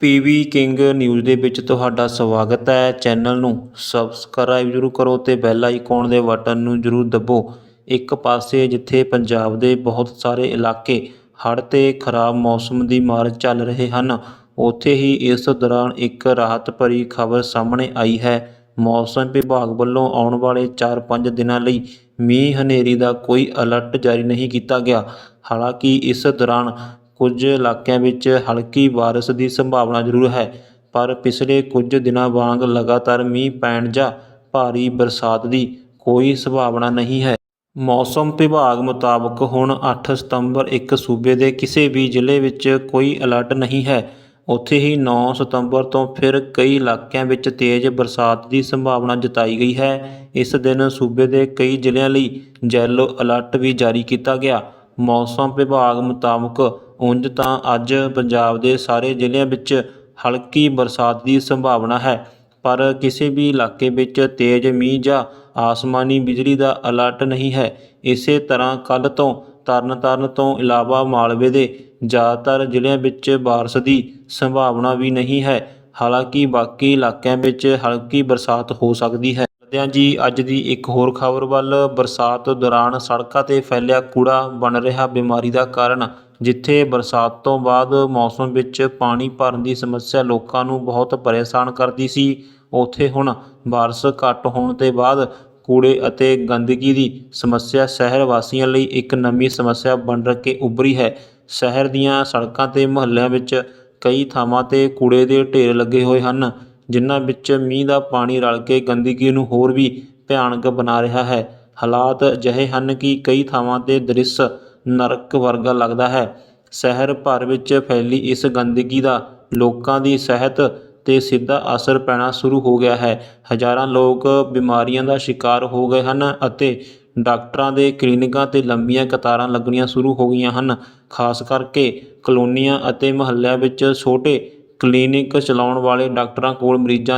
PV king news ਦੇ ਵਿੱਚ ਤੁਹਾਡਾ ਸਵਾਗਤ ਹੈ। ਚੈਨਲ ਨੂੰ ਸਬਸਕ੍ਰਾਈਬ ਜ਼ਰੂਰ ਕਰੋ ਤੇ ਬੈਲ ਆਈਕਨ ਦੇ ਬਟਨ ਨੂੰ ਜ਼ਰੂਰ ਦਬੋ। ਇੱਕ ਪਾਸੇ ਜਿੱਥੇ ਪੰਜਾਬ ਦੇ ਬਹੁਤ ਸਾਰੇ ਇਲਾਕੇ ਹੜ੍ਹ ਤੇ ਖਰਾਬ ਮੌਸਮ ਦੀ ਮਾਰ ਚੱਲ ਰਹੇ ਹਨ, ਉੱਥੇ ਹੀ ਇਸ ਦੌਰਾਨ ਇੱਕ ਰਾਹਤ ਭਰੀ ਖਬਰ ਸਾਹਮਣੇ ਆਈ ਹੈ। ਮੌਸਮ ਵਿਭਾਗ ਵੱਲੋਂ ਆਉਣ ਵਾਲੇ 4-5 ਦਿਨਾਂ ਲਈ ਮੀਂਹ ਹਨੇਰੀ ਦਾ ਕੋਈ ਅਲਰਟ ਜਾਰੀ ਨਹੀਂ ਕੀਤਾ ਗਿਆ। ਹਾਲਾਂਕਿ ਇਸ ਦੌਰਾਨ ਕੁਝ ਇਲਾਕਿਆਂ ਵਿੱਚ ਹਲਕੀ ਬਾਰਿਸ਼ ਦੀ ਸੰਭਾਵਨਾ ਜ਼ਰੂਰ ਹੈ, ਪਰ ਪਿਛਲੇ ਕੁਝ ਦਿਨਾਂ ਵਾਂਗ ਲਗਾਤਾਰ ਮੀਂਹ ਪੈਣ ਜਾਂ ਭਾਰੀ ਬਰਸਾਤ ਦੀ ਕੋਈ ਸੰਭਾਵਨਾ ਨਹੀਂ ਹੈ। ਮੌਸਮ ਵਿਭਾਗ ਮੁਤਾਬਕ ਹੁਣ 8 ਸਤੰਬਰ ਇੱਕ ਸੂਬੇ ਦੇ ਕਿਸੇ ਵੀ ਜ਼ਿਲ੍ਹੇ ਵਿੱਚ ਕੋਈ ਅਲਰਟ ਨਹੀਂ ਹੈ। ਉੱਥੇ ਹੀ 9 ਸਤੰਬਰ ਤੋਂ ਫਿਰ ਕਈ ਇਲਾਕਿਆਂ ਵਿੱਚ ਤੇਜ਼ ਬਰਸਾਤ ਦੀ ਸੰਭਾਵਨਾ ਜਤਾਈ ਗਈ ਹੈ। ਇਸ ਦਿਨ ਸੂਬੇ ਦੇ ਕਈ ਜ਼ਿਲ੍ਹਿਆਂ ਲਈ ਯੈਲੋ ਅਲਰਟ ਵੀ ਜਾਰੀ ਕੀਤਾ ਗਿਆ। ਮੌਸਮ ਵਿਭਾਗ ਮੁਤਾਬਕ ਉਂਝ ਤਾਂ ਅੱਜ ਪੰਜਾਬ ਦੇ ਸਾਰੇ ਜ਼ਿਲ੍ਹਿਆਂ ਵਿੱਚ ਹਲਕੀ ਬਰਸਾਤ ਦੀ ਸੰਭਾਵਨਾ ਹੈ, ਪਰ ਕਿਸੇ ਵੀ ਇਲਾਕੇ ਵਿੱਚ ਤੇਜ਼ ਮੀਂਹ ਜਾਂ ਆਸਮਾਨੀ ਬਿਜਲੀ ਦਾ ਅਲਰਟ ਨਹੀਂ ਹੈ। ਇਸੇ ਤਰ੍ਹਾਂ ਕੱਲ੍ਹ ਤੋਂ ਤਰਨਤਾਰਨ ਤੋਂ ਇਲਾਵਾ ਮਾਲਵੇ ਦੇ ਜ਼ਿਆਦਾਤਰ ਜ਼ਿਲ੍ਹਿਆਂ ਵਿੱਚ ਬਾਰਿਸ਼ ਦੀ ਸੰਭਾਵਨਾ ਵੀ ਨਹੀਂ ਹੈ। ਹਾਲਾਂਕਿ ਬਾਕੀ ਇਲਾਕਿਆਂ ਵਿੱਚ ਹਲਕੀ ਬਰਸਾਤ ਹੋ ਸਕਦੀ ਹੈ। ਚੱਲਦੇ ਹਾਂ ਜੀ, ਅੱਜ ਦੀ ਇੱਕ ਹੋਰ ਖਬਰ ਵੱਲ ਬਰਸਾਤ ਦੌਰਾਨ ਸੜਕਾਂ ਤੇ ਫੈਲਿਆ ਕੂੜਾ ਬਣ ਰਿਹਾ ਬਿਮਾਰੀ ਦਾ ਕਾਰਨ, ਜਿੱਥੇ ਬਰਸਾਤ ਤੋਂ ਬਾਅਦ ਮੌਸਮ ਵਿੱਚ ਪਾਣੀ ਭਰਨ ਦੀ ਸਮੱਸਿਆ ਲੋਕਾਂ ਨੂੰ ਬਹੁਤ ਪਰੇਸ਼ਾਨ ਕਰਦੀ ਸੀ। ਉੱਥੇ ਹੁਣ ਬਾਰਿਸ਼ ਘੱਟ ਹੋਣ ਦੇ ਬਾਅਦ ਕੂੜੇ ਅਤੇ ਗੰਦਗੀ ਦੀ ਸਮੱਸਿਆ ਸ਼ਹਿਰ ਵਾਸੀਆਂ ਲਈ ਇੱਕ ਨਵੀਂ ਸਮੱਸਿਆ ਬਣ ਕੇ ਉੱਭਰੀ ਹੈ। ਸ਼ਹਿਰ ਦੀਆਂ ਸੜਕਾਂ ਤੇ ਮੁਹੱਲਿਆਂ ਵਿੱਚ ਕਈ ਥਾਵਾਂ ਤੇ ਕੂੜੇ ਦੇ ਢੇਰ ਲੱਗੇ ਹੋਏ ਹਨ। ਜਿਨ੍ਹਾਂ ਵਿੱਚ ਮੀਂਹ ਦਾ ਪਾਣੀ ਰਲ ਕੇ ਗੰਦਗੀ ਨੂੰ ਹੋਰ ਵੀ ਭਿਆਨਕ ਬਣਾ ਰਿਹਾ ਹੈ। ਹਾਲਾਤ ਅਜਿਹੇ ਹਨ ਕਿ ਕਈ ਥਾਵਾਂ ਤੇ ਦ੍ਰਿਸ਼ ਨਰਕ ਵਰਗਾ ਲੱਗਦਾ ਹੈ। ਸ਼ਹਿਰ ਭਰ ਵਿੱਚ ਫੈਲੀ ਇਸ ਗੰਦਗੀ ਦਾ ਲੋਕਾਂ ਦੀ ਸਿਹਤ ਤੇ ਸਿੱਧਾ ਅਸਰ ਪੈਣਾ ਸ਼ੁਰੂ ਹੋ ਗਿਆ ਹੈ। ਹਜ਼ਾਰਾਂ ਲੋਕ ਬਿਮਾਰੀਆਂ ਦਾ ਸ਼ਿਕਾਰ ਹੋ ਗਏ ਹਨ ਅਤੇ ਡਾਕਟਰਾਂ ਦੇ ਕਲੀਨਿਕਾਂ ਤੇ ਲੰਬੀਆਂ ਕਤਾਰਾਂ ਲੱਗਣੀਆਂ ਸ਼ੁਰੂ ਹੋ ਗਈਆਂ ਹਨ। ਖਾਸ ਕਰਕੇ ਕਲੋਨੀਆਂ ਅਤੇ ਮੁਹੱਲਿਆਂ ਵਿੱਚ ਛੋਟੇ ਕਲੀਨਿਕ ਚਲਾਉਣ ਵਾਲੇ ਡਾਕਟਰਾਂ ਕੋਲ ਮਰੀਜ਼ਾਂ